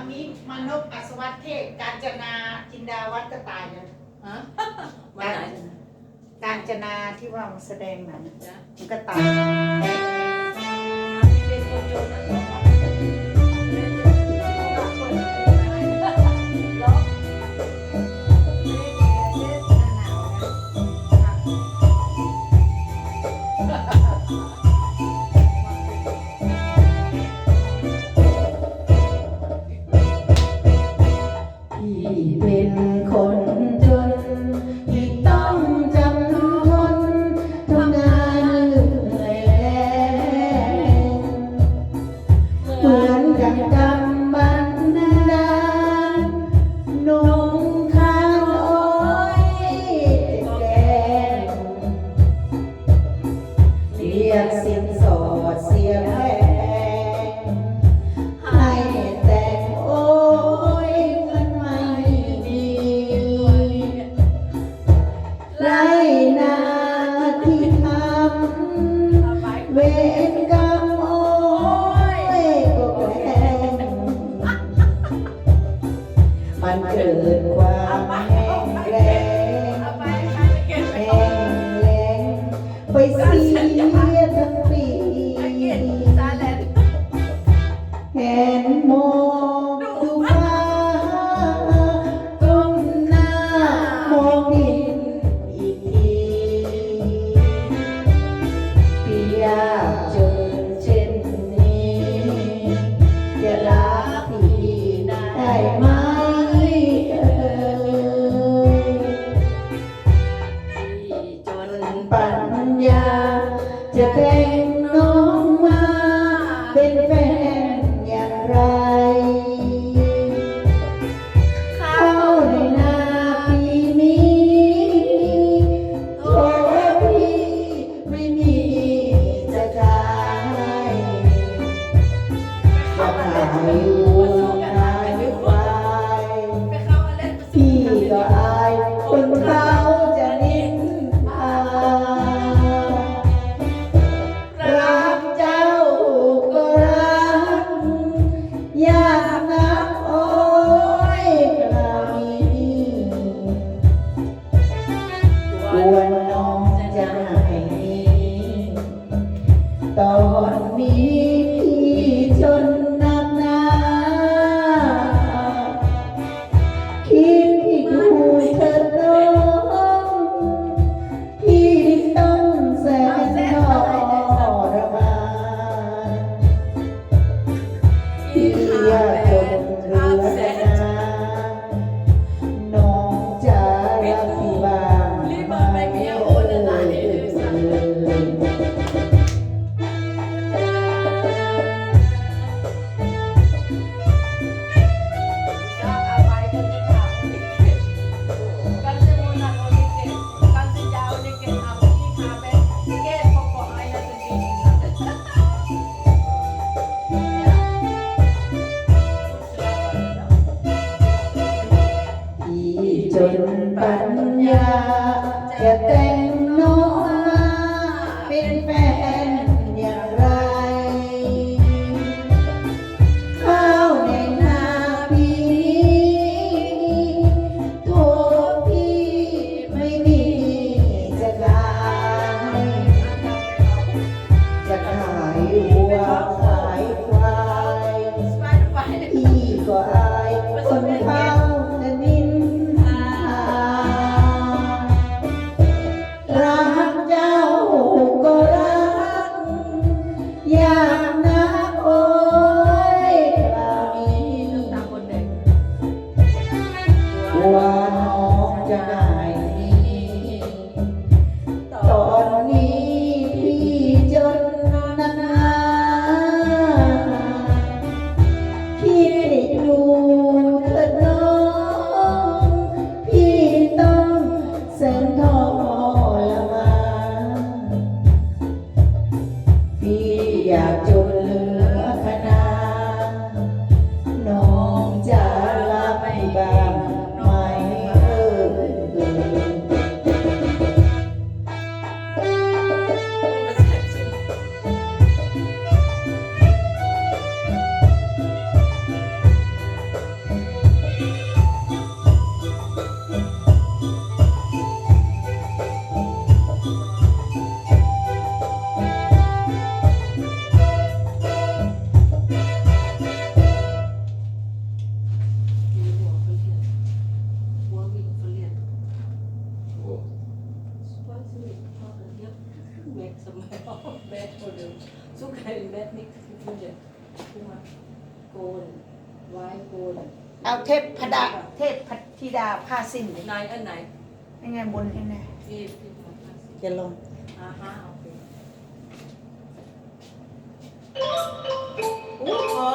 อนนี้มานพอัศวัตเทพกาญจนาจินดาวัตน์ตายแล้ฮะวันไหนกาญจนาที่ว่าแสดงนังมันก็ตายเป็นคนจนนะ เป็น ปีได้ไหม ചൊരുമ്പഞ്ഞ smell bad odor. So kind bad mix confusion. Gold, white gold. เอาเทพพดาเทพพธิดาผ้าสิ้นดิ Nine and nine. ยังไงบนยังไง Eight. จะลง Aha. Okay. อู้ขอ